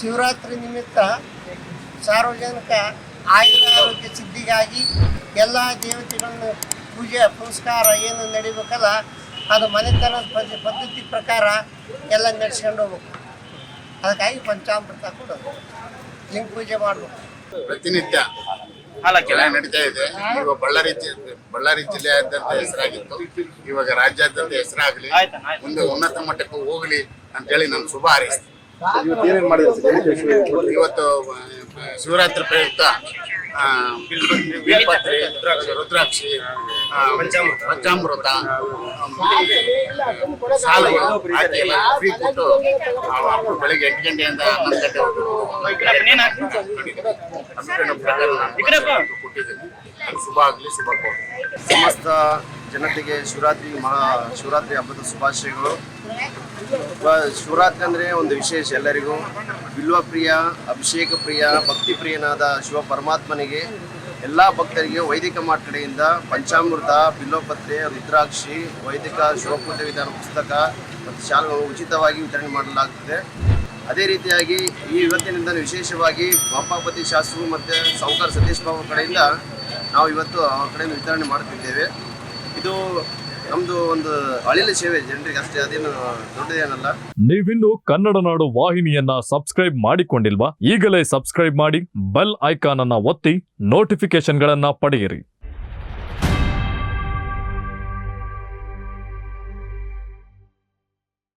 ಶಿವರಾತ್ರಿ ನಿಮಿತ್ತ ಸಾರ್ವಜನಿಕ ಆಯುರ ಆರೋಗ್ಯ ಸಿದ್ಧಿಗಾಗಿ ಎಲ್ಲ ದೇವತೆಗಳನ್ನು ಪೂಜೆ ಪುನಸ್ಕಾರ ಏನು ನಡಿಬೇಕಲ್ಲ ಅದು ಮನೆತನದ ಪದ್ಧ ಪದ್ಧತಿ ಪ್ರಕಾರ ಎಲ್ಲ ನಡೆಸ್ಕೊಂಡು ಹೋಗ್ಬೇಕು. ಅದಕ್ಕಾಗಿ ಪಂಚಾಮೃತ ಕೂಡ ಲಿಂಗ ಪೂಜೆ ಮಾಡಬೇಕು. ಪ್ರತಿನಿತ್ಯ ಕೆಲ ನಡೀತಾ ಇದೆ. ಇವಾಗ ಬಳ್ಳಾರಿ ಜಿಲ್ಲೆ ಬಳ್ಳಾರಿ ಜಿಲ್ಲೆಯಾದ್ಯಂತ ಹೆಸರಾಗಿತ್ತು. ಇವಾಗ ರಾಜ್ಯಾದ್ಯಂತ ಹೆಸರಾಗಲಿ. ಮುಂದೆ ಉನ್ನತ ಮಟ್ಟಕ್ಕೆ ಹೋಗಲಿ ಅಂತೇಳಿ ನಾನು ಶುಭ ಹಾರೈಸ್ತೀನಿ. ಇವತ್ತು ಶಿವರಾತ್ರಿ ಪ್ರಯುಕ್ತ ಬಿಲ್ಪತ್ರಿ ರುದ್ರಾಕ್ಷಿ ಪಂಚಾಮೃತ ಸಾಲು ಹಾಕಿ ಫ್ರೀ ಕೊಟ್ಟು ಬೆಳಿಗ್ಗೆ ಎಂಟು ಗಂಟೆಯಿಂದ ಹನ್ನೊಂದು ಗಂಟೆ ಕೊಟ್ಟಿದ್ದೀನಿ ಶುಭ ಆಗಲಿ, ಶುಭ ಸಮಸ್ತ ಜನತೆಗೆ ಶಿವರಾತ್ರಿ, ಮಹಾ, ಶಿವರಾತ್ರಿ ಹಬ್ಬದ ಶುಭಾಶಯಗಳು. ಶಿವರಾತ್ರಿ ಅಂದರೆ ಒಂದು ವಿಶೇಷ ಎಲ್ಲರಿಗೂ. ಬಿಲ್ವ ಪ್ರಿಯ, ಅಭಿಷೇಕ ಪ್ರಿಯ, ಭಕ್ತಿ ಪ್ರಿಯನಾದ ಶಿವ ಪರಮಾತ್ಮನಿಗೆ, ಎಲ್ಲ ಭಕ್ತರಿಗೆ ವೈದಿಕ ಮಠ ಕಡೆಯಿಂದ ಪಂಚಾಮೃತ, ಬಿಲ್ವಪತ್ರೆ, ರುದ್ರಾಕ್ಷಿ, ವೈದಿಕ ಶಿವಪೂಜೆ ವಿಧಾನ ಪುಸ್ತಕ ಮತ್ತು ಶಾಲೆಗಳು ಉಚಿತವಾಗಿ ವಿತರಣೆ ಮಾಡಲಾಗುತ್ತದೆ ಅದೇ ರೀತಿಯಾಗಿ ಈ ಇವತ್ತಿನಿಂದ ವಿಶೇಷವಾಗಿ ಬಾಪಾಪತಿ ಶಾಸ್ತ್ರು ಮತ್ತು ಸಾಹುಕಾರ ಸತೀಶ್ ಬಾಬು ಕಡೆಯಿಂದ ನಾವು ಇವತ್ತು ಅವ್ರ ಕಡೆಯಿಂದ ವಿತರಣೆ ಮಾಡುತ್ತಿದ್ದೇವೆ ಇದು ನೀವಿನ್ನು ಕನ್ನಡ ನಾಡು ವಾಹಿನಿಯನ್ನ ಸಬ್ಸ್ಕ್ರೈಬ್ ಮಾಡಿಕೊಂಡಿಲ್ವಾ? ಈಗಲೇ ಸಬ್ಸ್ಕ್ರೈಬ್ ಮಾಡಿ ಬೆಲ್ ಐಕಾನ್ ಅನ್ನ ಒತ್ತಿ ನೋಟಿಫಿಕೇಶನ್ಗಳನ್ನ ಪಡೆಯಿರಿ.